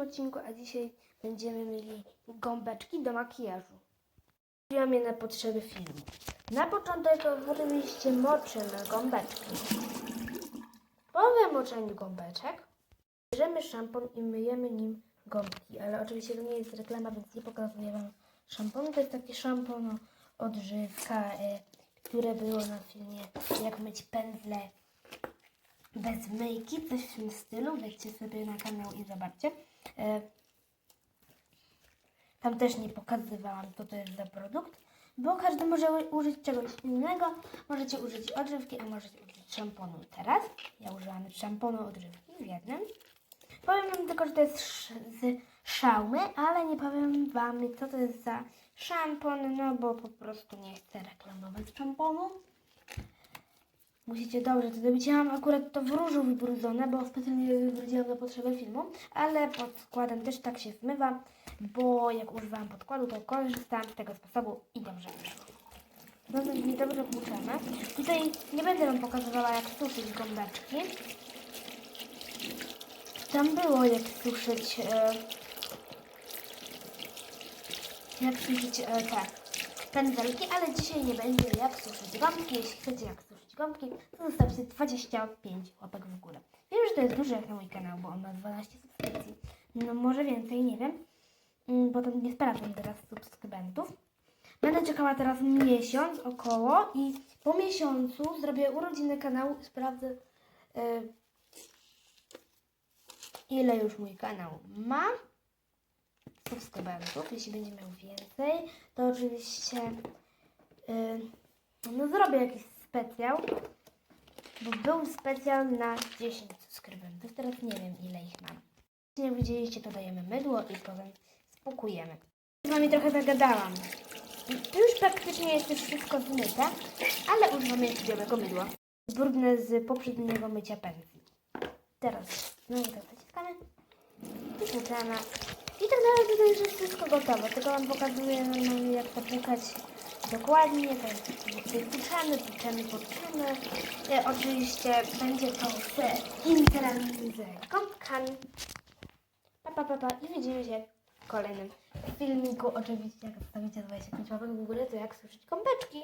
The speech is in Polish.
odcinku, a dzisiaj będziemy mieli gąbeczki do makijażu. Użyłam je na potrzeby filmu. Na początek oczywiście moczymy gąbeczki. Po wymoczeniu gąbeczek bierzemy szampon i myjemy nim gąbki, ale oczywiście to nie jest reklama, więc nie pokazuję Wam szamponu. To jest taki szampon odżywka, y, które było na filmie jak myć pędzle bez myjki, coś w tym stylu. Wejdźcie sobie na kanał i zobaczcie. E, Tam też nie pokazywałam, co to jest za produkt, bo każdy może użyć czegoś innego. Możecie użyć odżywki, a możecie użyć szamponu. Teraz ja użyłam szamponu odżywki w jednym. Powiem Wam tylko, że to jest z szaumy, ale nie powiem Wam, co to jest za szampon, no bo po prostu nie chcę reklamować szamponu. Musicie dobrze to zrobić. Ja mam akurat to w różu wybrudzone, bo specjalnie wybrudziłam na potrzeby filmu, ale pod składem też tak się zmywa, bo jak używałam podkładu, to korzystałam z tego sposobu i dobrze wyszło. No to dobrze płuczemy. Tutaj nie będę Wam pokazywała, jak suszyć gąbeczki. Tam było, jak suszyć... E, jak suszyć e, te pędzelki, ale dzisiaj nie będzie jak suszyć gąbki. Jeśli chcecie jak suszyć gąbki, to zostawcie 25 łapek w górę. Wiem, że to jest duże jak na mój kanał, bo on ma 12 subskrypcji. No może więcej, nie wiem, Mm, bo to nie sprawdzam teraz subskrybentów. Będę czekała teraz miesiąc około i po miesiącu zrobię urodziny kanału i sprawdzę e, ile już mój kanał ma subskrybentów. Jeśli będzie miał więcej, to oczywiście y, no zrobię jakiś specjal, bo był specjal na 10 subskrybentów. Teraz nie wiem ile ich mam. Jak widzieliście, to dajemy mydło i potem spłukujemy. Z wami trochę zagadałam. Już praktycznie jest już wszystko zmyte, ale używamy jeszcze białego mydła. Brudne z poprzedniego mycia pędzli. Teraz znowu tak zaciskamy i tłuczemy. I tak naprawdę to już jest wszystko gotowe. Tylko Wam pokazuję normalnie jak to płukać dokładnie. To jest tłuczemy, tłuczemy, tłuczemy. E, oczywiście będzie to z z gąbkami. Pa, pa, pa, pa. I widzimy się w kolejnym filmiku. Oczywiście jak zostawicie 25 łapek w górę, to jak słyszeć gąbeczki.